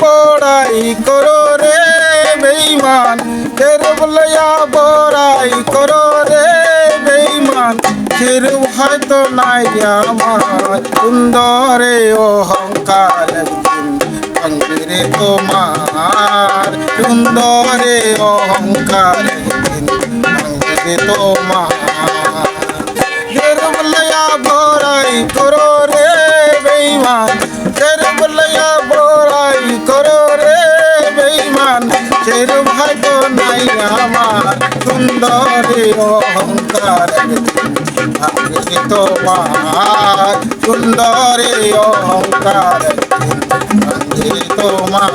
বড়াই করো রে বেইমান কের বলয়া বড়াই করো রে বেইমান ফির হয়তো নাই আমার সুন্দরে অহংকার ভাঙবে তোমার সুন্দরে অহংকার তোমার। বলয়া বড়াই করো রে বেইমান ফের বলয়া বড়াই করো রে বেইমান ফের ভাগ্য নাই আমার সুন্দরে অহংকার তোমার। সুন্দরে অহংকার তোমার